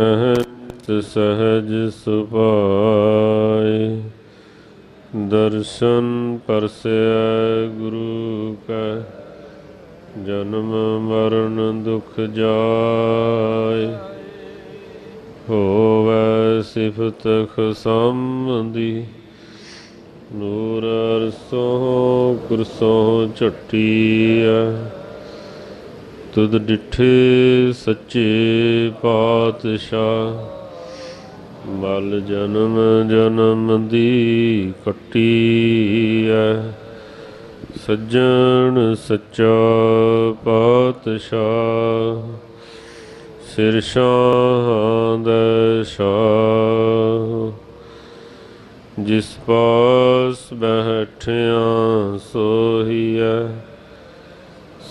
ਅਹੰਤ ਸਹਜ ਸੁਭਾਏ। ਦਰਸ਼ਨ ਪਰਸੈ ਗੁਰੂ ਕੈ, ਜਨਮ ਮਰਨ ਦੁਖ ਜਾਏ। ਹੋਵੈ ਸਿਫਤ ਖਸੰਦੀ ਨੂਰ ਅਰਸੋਂ ਕੁਰਸੋਂ ਝਟੀਐ। ਤੁਧ ਡਿਠੇ ਸੱਚੇ ਪਾਤਸ਼ਾਹ। ਮਲ ਜਨਮ ਜਨਮ ਦੀ ਕੱਟੀ ਐ। ਸੱਜਣ ਸੱਚਾ ਪਾਤਸ਼ਾਹ। ਸਿਰ ਸ਼ਾਹਾਂ ਦਾ ਸ਼ਾਹ। ਜਿਸ ਪਾਸ ਬੈਠਿਆ ਸੋਹੀਐ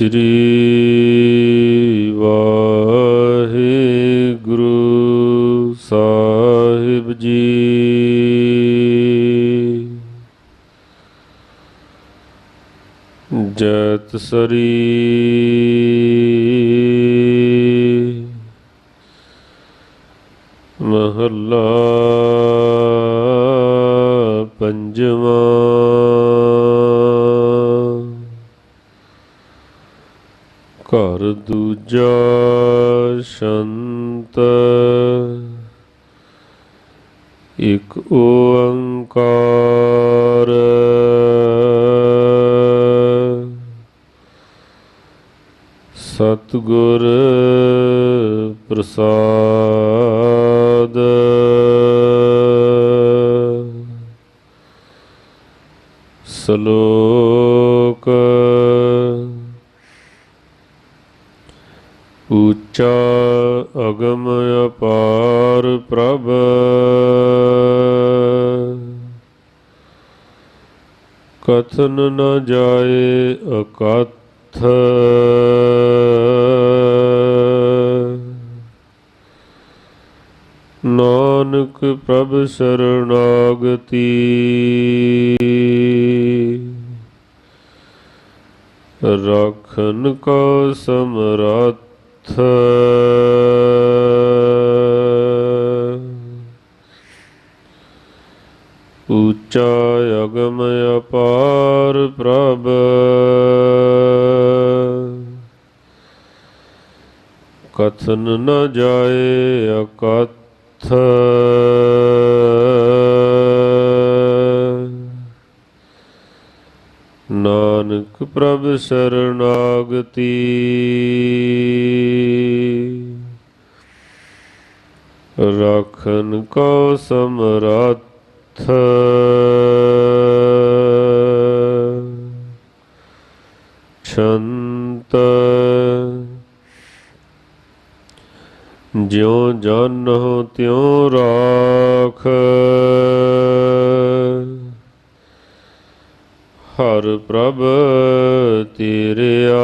ਸ੍ਰੀ ਵਾਹਿਗੁਰੂ ਸਾਹਿਬ ਜੀ। ਜੈਤ ਸਰੀ ਮਹੱਲਾ ਪੰਜਵਾਂ ਘਰ ਦੂਜਾ ਸ਼ੰਤ। ਇਕ ਓੰਕਾਰ। ਸਤਿਗੁਰ ਪ੍ਰਸਾਦ। ਸ਼ਲੋਕ ਉੱਚਾ ਅਗਮ ਅਪਾਰ ਪ੍ਰਭ। ਕਥਨ ਨ ਜਾਏ ਅਕਥ। ਨਾਨਕ ਪ੍ਰਭ ਸਰਣਾਗਤੀ। ਰਖਨ ਕੋ ਸਮਰੱਥ। ਉੱਚਾ ਅਗਮ ਅਪਾਰ ਪ੍ਰਭ। ਕਥਨ ਨ ਜਾਏ ਅਕਥ। ਨਾਨਕ ਪ੍ਰਭ ਸ਼ਰਨਾਗਤੀ। ਰਖਨ ਕੋ ਸਮਰੱਥ। ਛੰਤ ਜਿਉ ਜਾਨਹੁ ਤਿਉ ਰਾਖ। ਹਰ ਪ੍ਰਭ ਤੇਰਿਆ।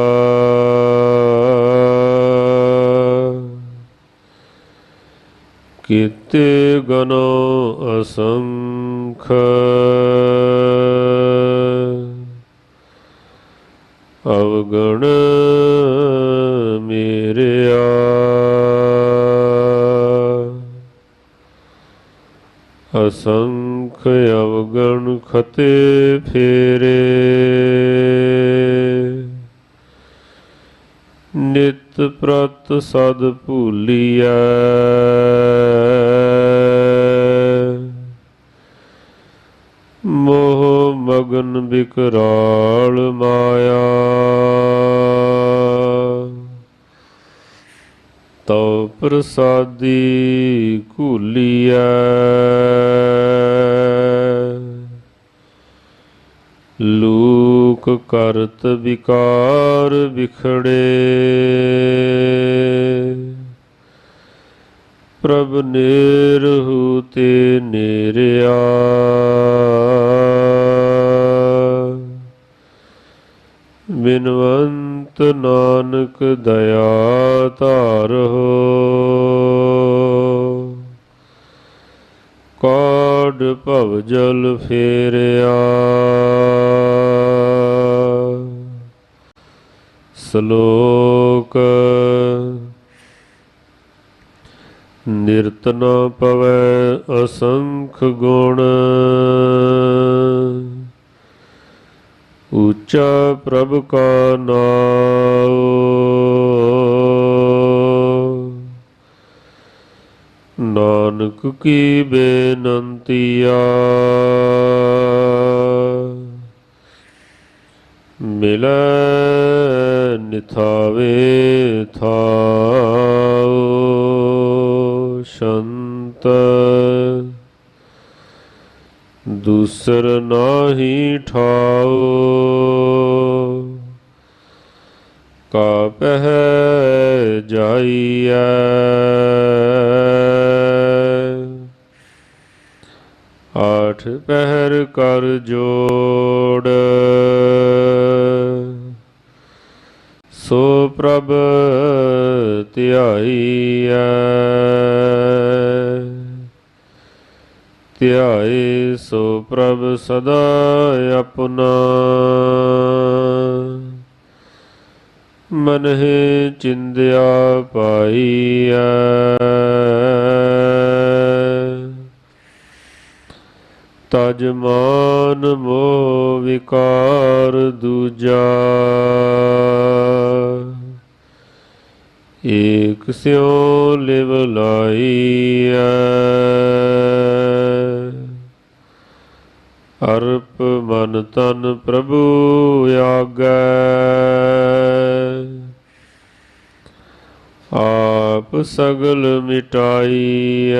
ਕੀਤੇ ਗਨੋ ਅਸੰਖ। ਅਵਗਣ ਮੇਰਿਆ। ਅਸੰਖ ਅਵਗਣ ਖਤੇ ਫੇਰੇ। ਨਿਤ ਪ੍ਰਤ ਸਦ ਭੂਲੀਐ। ਮੋਹ ਮਗਨ ਬਿਕਰਾਲ ਮਾਇਆ। ਪ੍ਰਸਾਦੀ ਘੂਲੀਐ ਲੋਕ ਕਰਤ ਵਿਕਾਰ ਵਿਖੜੇ। ਪ੍ਰਭ ਨਿਰਹੂ ਤੇ ਨੇਰਿਆ। ਬਿਨਵੰਤ ਨਾਨਕ ਦਇਆ ਧਾਰੋ ਕਾਡ ਭਵ ਜਲ ਫੇਰਿਆ। ਸ਼ਲੋਕ ਨਿਰਤ ਪਵੈ ਅਸੰਖ ਗੁਣ। ਉੱਚਾ ਪ੍ਰਭ ਕਾ ਨਾਮ। ਨਾਨਕ ਕੀ ਬੇਨੰਤੀਆ ਮਿਲੈ ਨਿਥਾਵੇ ਥਾਉ। ਸ਼ੰਤ ਦੂਸਰ ਨਾਹੀ ਠਾਉ ਕਾ ਪਹਿ ਜਾਈਐ ਆਠ ਪਹਿਰ ਕਰ ਜੋੜ ਸੋ ਪ੍ਰਭ ਧਿਆਈਐ ਧਿਆਏ ਸੋ ਪ੍ਰਭ ਸਦਾ ਆਪਣਾ। ਮਨਹਿ ਚਿੰਦਿਆ ਪਾਈਐ। ਤਜ ਮਾਨ ਮੋ ਵਿਕਾਰ ਦੂਜਾ। ਏਕ ਸਿਉ ਲਿਵ ਲਾਈਐ। ਅਰਪ ਮਨ ਤਨ ਪ੍ਰਭੂ ਆਗੈ। ਆਪ ਸਗਲ ਮਿਟਾਈਐ।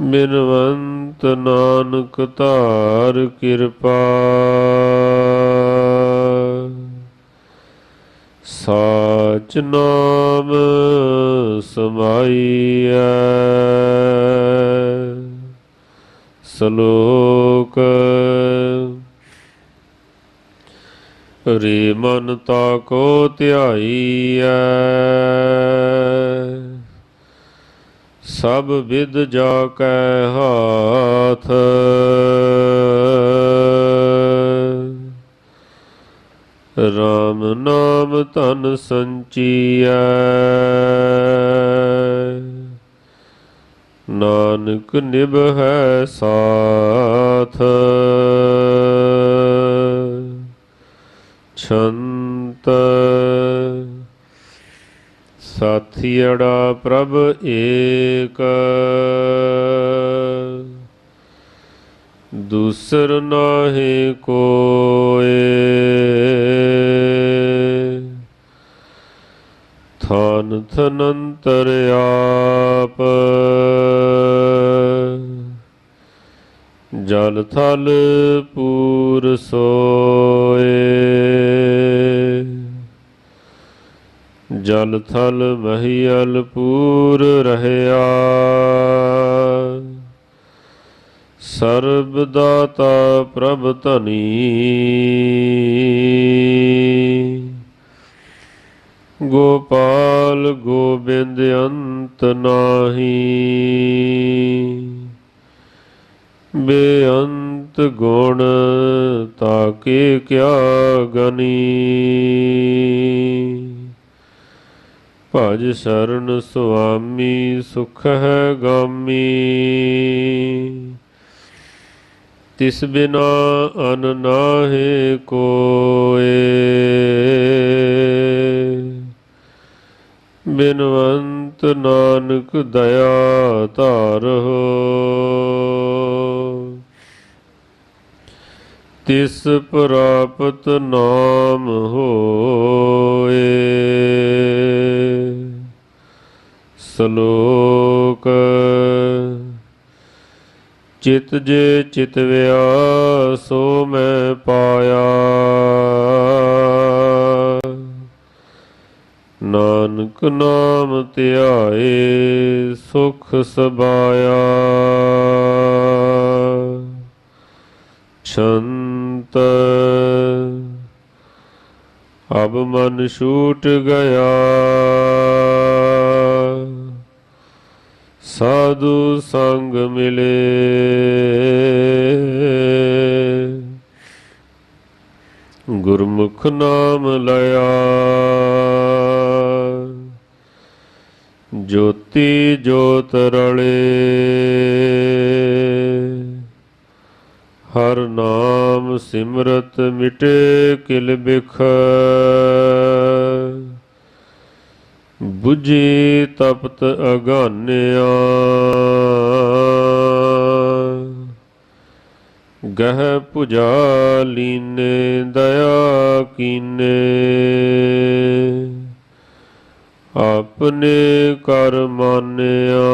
ਬਿਨਵੰਤ ਨਾਨਕ ਧਾਰ ਕਿਰਪਾ। ਸਾਚ ਨਾਮ ਸਮਾਈਐ। ਸ਼ਲੋਕ। ਰੇ ਮਨ ਤਾ ਕੋ ਧਿਆਈਐ, ਸਭ ਵਿਦ ਜਾ ਕੈ ਹਾਥ। ਰਾਮ ਨਾਮ ਧਨ ਸੰਚੀਐ ਨਾਨਕ ਹੈ ਸਾਥ। ਛੰਤ ਸਾਥੀੜਾ ਪ੍ਰਭ ਏਕ। ਦੂਸਰ ਨਾਹੀ ਕੋਏ। ਥਾਨ ਥਨੰਤਰ ਆਪ। ਜਲ ਥਲ ਪੂਰ ਸੋਏ। ਜਲ ਥਲ ਮਹੀਅਲ ਪੂਰ ਰਹਿਆ। ਸਰਬ ਦਾਤਾ ਪ੍ਰਭ ਧਨੀ। ਗੋਪਾਲ ਗੋਬਿੰਦ ਅੰਤ ਨਾਹੀ। ਬੇਅੰਤ ਗੁਣ ਤਾਕੇ ਕਿਆ ਗਨੀ? ਭਜ ਸ਼ਰਨ ਸੁਆਮੀ ਸੁਖ ਹੈ ਗਾਮੀ। ਤਿਸ ਬਿਨਾ ਅਨ ਨਾਹੀ ਕੋਏ। ਬਿਨਵੰਤ ਨਾਨਕ ਦਇਆ ਧਾਰੋ ਤਿਸ ਪ੍ਰਾਪਤ ਨਾਮ ਹੋਏ। ਸ਼ਲੋਕ, ਚਿਤ ਜੇ ਚਿਤਵਿਆ ਸੋ ਮੈਂ ਪਾਇਆ। ਨਾਨਕ ਨਾਮ ਧਿਆਏ, ਸੁਖ ਸਬਾਇਆ। ਛੰਤ ਅਬ ਮਨ ਛੂਟ ਗਿਆ। ਸਾਧੂ ਸੰਗ ਮਿਲੇ। ਗੁਰਮੁਖ ਨਾਮ ਲਿਆ। ਜੋਤੀ ਜੋਤ ਰਲੇ। ਹਰ ਨਾਮ ਸਿਮਰਤ ਮਿਟੇ ਕਿਲ ਬਿਖ। 부ਜੀ ਤਪਤ ਅਗਾਨਿਆ। ਗਹਿ ਭੁਜਾ ਲੀਨੇ, ਦਇਆ ਕੀਨੇ। ਆਪਣੇ ਕਰ ਮਾਨਿਆ।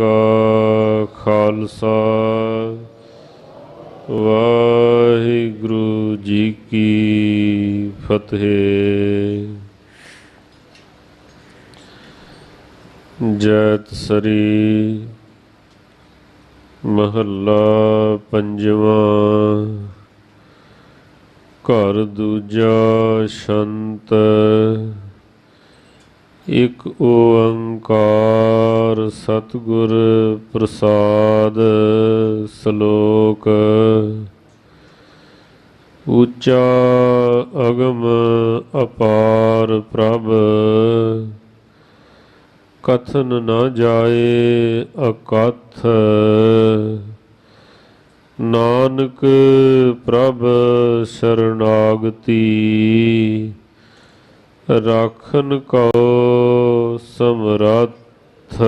ਕਾ ਖਾਲਸਾ। ਵਾਹਿਗੁਰੂ ਜੀ ਕੀ ਫਤਿਹ। ਜੈਤ ਸਰੀ ਮਹੱਲਾ ਪੰਜਵਾਂ। ਘਰ ਦੂਜਾ ਸ਼ੰਤ ਇਕ ਓੰਕਾਰ ਸਤਿਗੁਰ ਪ੍ਰਸਾਦ ਸ਼ਲੋਕ। ਉੱਚਾ ਅਗਮ ਅਪਾਰ ਪ੍ਰਭ, ਕਥਨ ਨਾ ਜਾਏ ਅਕਥ। ਨਾਨਕ ਪ੍ਰਭ ਸ਼ਰਨਾਗਤੀ ਰਾਖਨ ਕੋ ਸਮਰੱਥ।